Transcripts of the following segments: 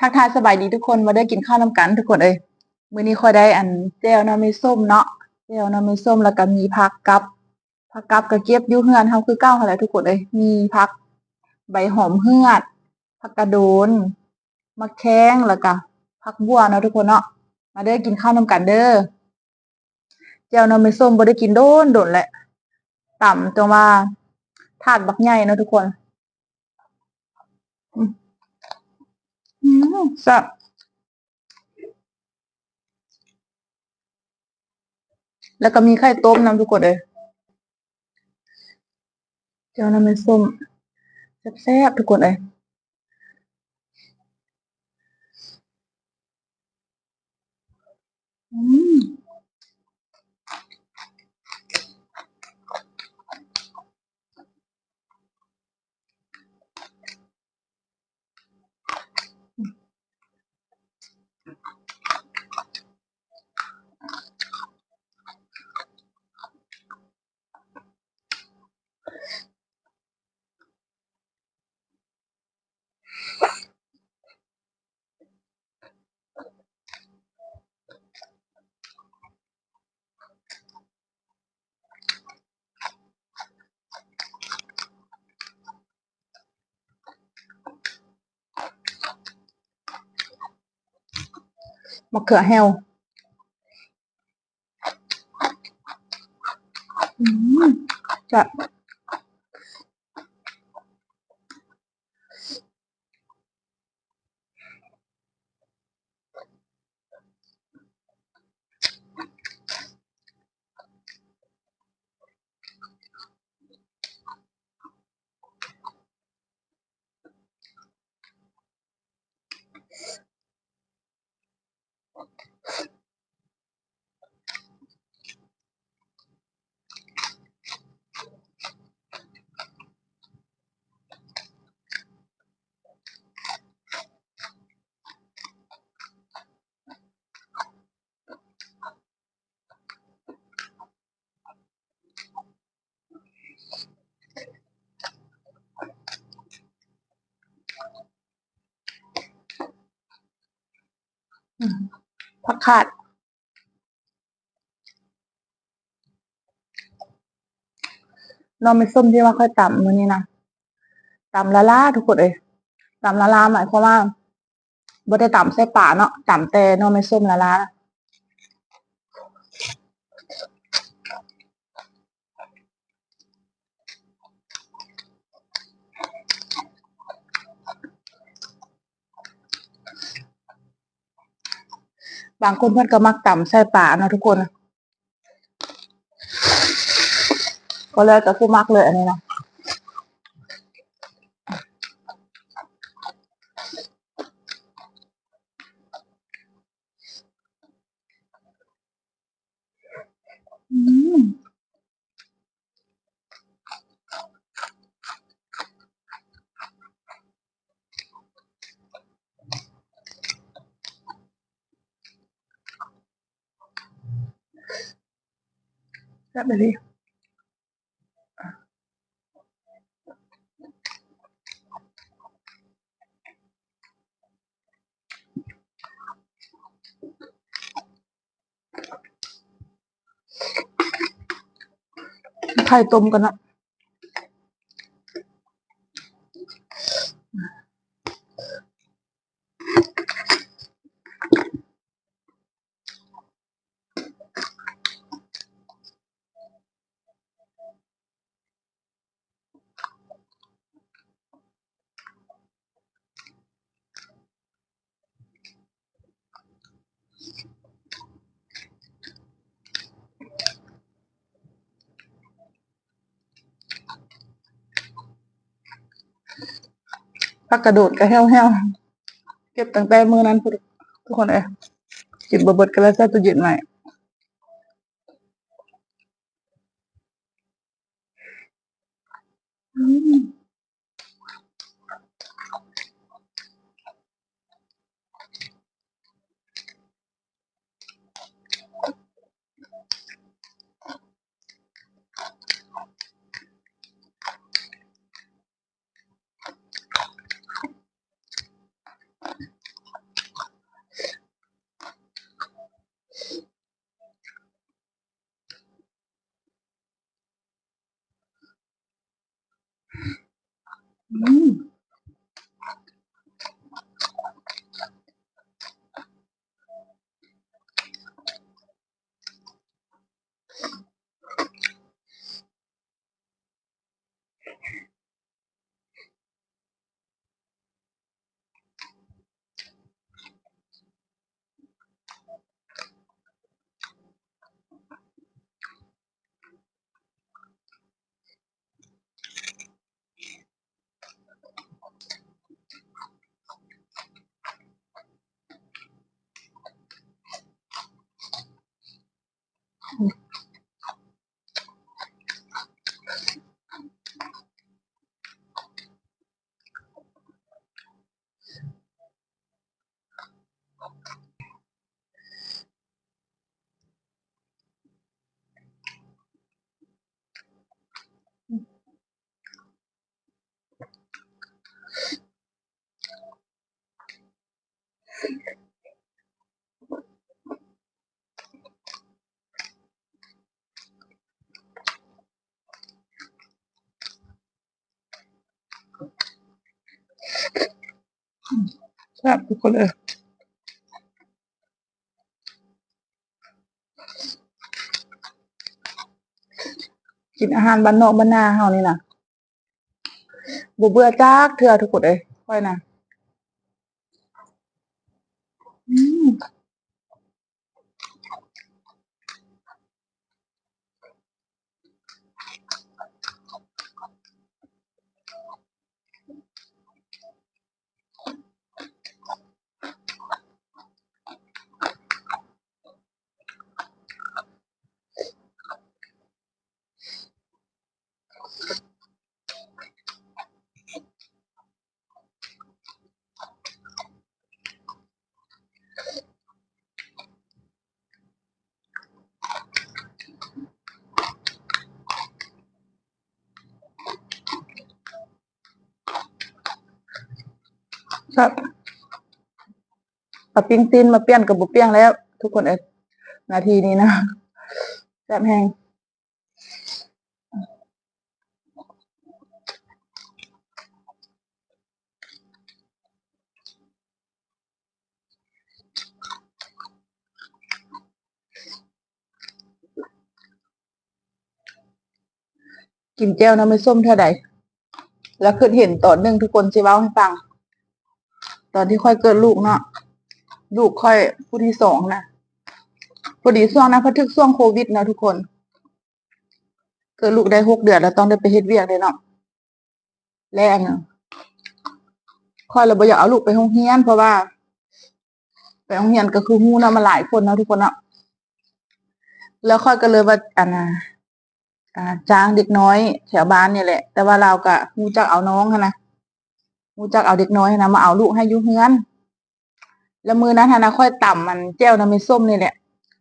ทักทายสบายดีทุกคนมาได้กินข้าวน้ำกัน ทุกคนเอ้ยมื้อนี้ค่อยได้อันแจ่วน้ำมีส้มเนาะแจ่วน้ำมีส้มแล้วก็มีผักกับผักกับก็เก็บยูเฮือนเฮาคือเก่าหั่นแหละทุกคนเอ้ยมีผักใบหอมเฮือดผักกระโดนมะแข้งแล้วก็ผักบัวเนาะทุกคนเนาะมาเด้อกินข้าวน้ำกันเด้อแจ่วน้ำมีส้มบ่ได้กินโดนโดนแหละ ต่ำจังว่าถาดบักใหญ่เนาะทุกคน อืม อืมแซ่บแล้วก็มีไข่ต้มน้ำทุกคนเลยเจ้าน้ำมันส้มแซ่บๆทุกคนเลยอืม มะเขือ ผักขาดน้องไม่ส้มที่ว่าค่อยต่ำมือนี้นะต่ำละล่าทุกคนเลยต่ำละล่าหมายความว่าบ่ได้ต่ำใส่ป่าเนาะต่ำแต่น้องไม่ส้มละล่า บางคนเพื่อนก็มักต่ำใส่ป่านะทุกคน ก็แล้วแต่ผู้มักเลยอันนี้นะอืม แป๊บไปดิไข่ต้มกันนะ ผักกระโดดก็แห้วๆเก็บตั้งแต่มือนั้นพุ่นทุกคนเอ้ยกินบ่เบิดก็แล้วใส่ตัวเย็นไว้อืม แซ่บทุกคนเลยกินอาหารบ้านนอกบ้านนาเฮานี่นะบ่เบื่อจักเทื่อทุกคนเลยค่อยนะอืม ครับปะปิ้งตีนมาเปลี่ยนกับบ่เปลี่ยงแล้ว ทุกคนเอนาทีนี้นะแซ่บแฮงกินแจ่วน้ำไม่ส้มเท่าใด แล้วคือเห็นตอนหนึ่องทุกคนสิเว้าให้ฟัง ตอนที่ค่อยเกิดลูกเนาะลูกค่อยผู้ที่สองนะพอดีช่วงนั้นพอถึกช่วงโควิดนะทุกคน เกิดลูกได้หกเดือนแล้วต้องได้ไปเฮ็ดเวียกเลยเนาะแรกเนาะค่อยเราบ่อยากเอาลูกไปโรงเรียน เพราะว่า ไปโรงเรียนก็คือฮู้เนาะมันหลายคนนะทุกคนเนาะแล้วค่อยก็เลยว่าอันน่ะอ่าจ้างเด็กน้อยแถวบ้านเนี่ยแหละ แต่ว่าเราก็ฮู้จักเอาน้องนะ ฮู้จักเอาเด็กน้อยนะมาเอาลูกให้ยู่เฮือนแล้วมือนั้นหั้นนะค่อยต่ำมันแจ่วน้ำมีส้มนี่แหละ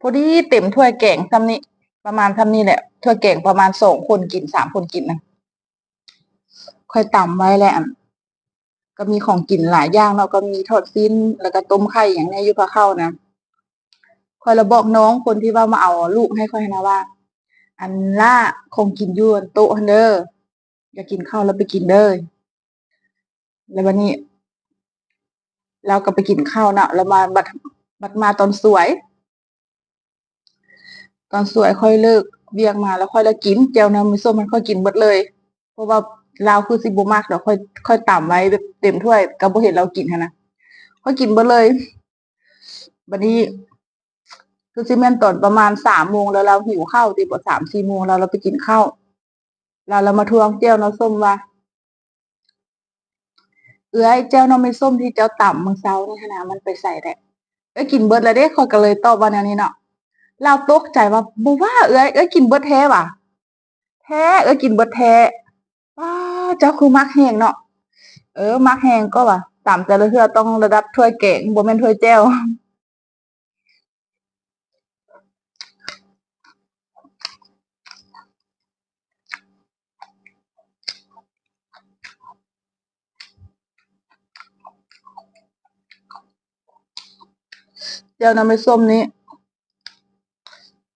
พอดีเต็มถ้วยแกงซ้ำนี้ ประมาณซ้ำนี้แหละถ้วยแกงประมาณสองคนกินสามคนกินนะค่อยต่ำไว้แหละก็มีของกินหลายอย่างเนาก็มีทอดซีนแล้วก็ต้มไข่อย่างนี้ยอยู่พะเข้านะค่อยระบอกน้องคนที่ว่ามาเอาลูกให้ค่อยนะว่า อันล่าคงกินยู่บนโต๊ะหั่นเด้ออยากกินข้าวแล้วไปกินเด้อ แล้ววันนี้ เราก็ไปกินข้าวเนาะแล้วมาบัดบัดมาตอนสวย ตอนสวยค่อยเลิกเวียงมาแล้วค่อยแล้วกินแจ่วน้ำมิโซะมันค่อยกินเบิดเลย เพราะว่าเราคือสิบ่มากเดี๋ยวค่อยค่อยต่ำไว้แบบเต็มถ้วยก็บ่เห็นเรากินนะค่อยกินเบิดเลยบัดนี้คือสิแมนตอนประมาณสามโมงแล้วเราหิวข้าวติบ่สามสี่โมงแล้วเราไปกินข้าวแล้วเรามาทวงแจ่วน้ำส้มว่า เอื้อยแจ่วน้องไม่ส้มที่เจ้าต่ำมึงเซานี่ขนาดมันไปใส่แหละเอ้ยกินเบิดแล้วเด้คอยก็เลยตอบว่าแนวนี้เนาะเราตกใจว่าบูว่าเอ้ยเอ้ยกินเบิดแท้ว่ะ แท้เอ้ยกินเบิดแท้ว้าเจ้าคือมักแหงเนาะเออมักแหงก็ว่าตามแต่ละเทือต้องระดับถ้วยเก่งบ่แม่นถ้วยแจ้วแจ่วน้ำไม่ส้มนี้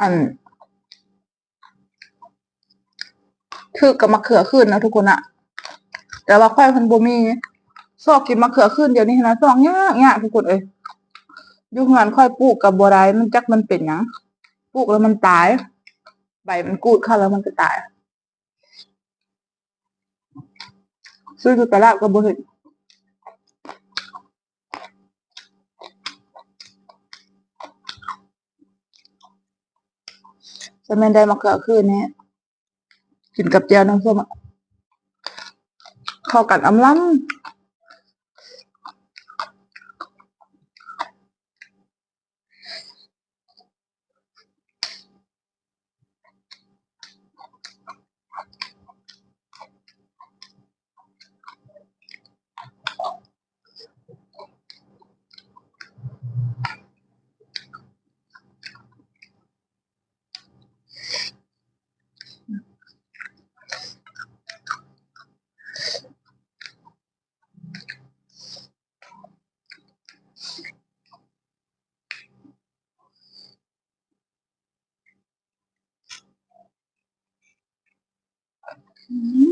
อันคือกับมะเขือขึ้นนะทุกคนอะแต่ว่าค่อยพันบมีซอกกินมะเขือขึ้นเดี๋ยวนี้นะซอกยากยากทุกคนเอ้ยยู่งานค่อยปลูกกับบัวไรมันจักมันเป็นยังปลูกแล้วมันตาย ใบมันกูดเข้าแล้วมันก็ตายซื้อดูตลาดก็บ่เห็น จะแม่นได้มะเขือคืนนี้กินกับเจียวน้ำส้มเข้ากันอำล้ำ อื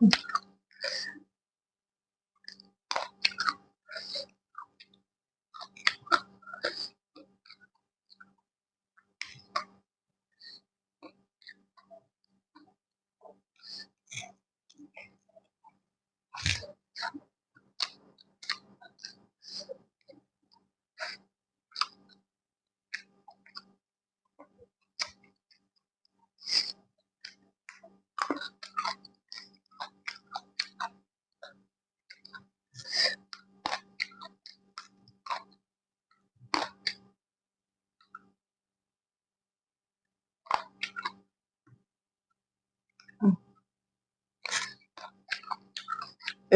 Obrigada.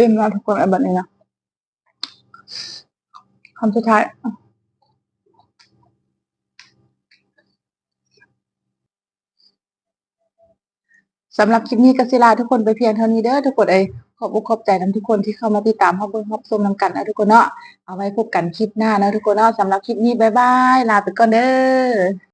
เอ็มแล้วทุกคนแบบนี้นะคำสุดท้ายสำหรับคลิปนี้กสิลาทุกคนไปเพียงเท่านี้เด้อทุกคนเอ้ยขอบอกขอบใจนำทุกคนที่เข้ามาติดตามข้าเบิ่งรับชมนำกันนะทุกคนเนาะเอาไว้พบกันคลิปหน้านะทุกคนเนาะสำหรับคลิปนี้บ๊ายบายลาไปก่อนเด้อ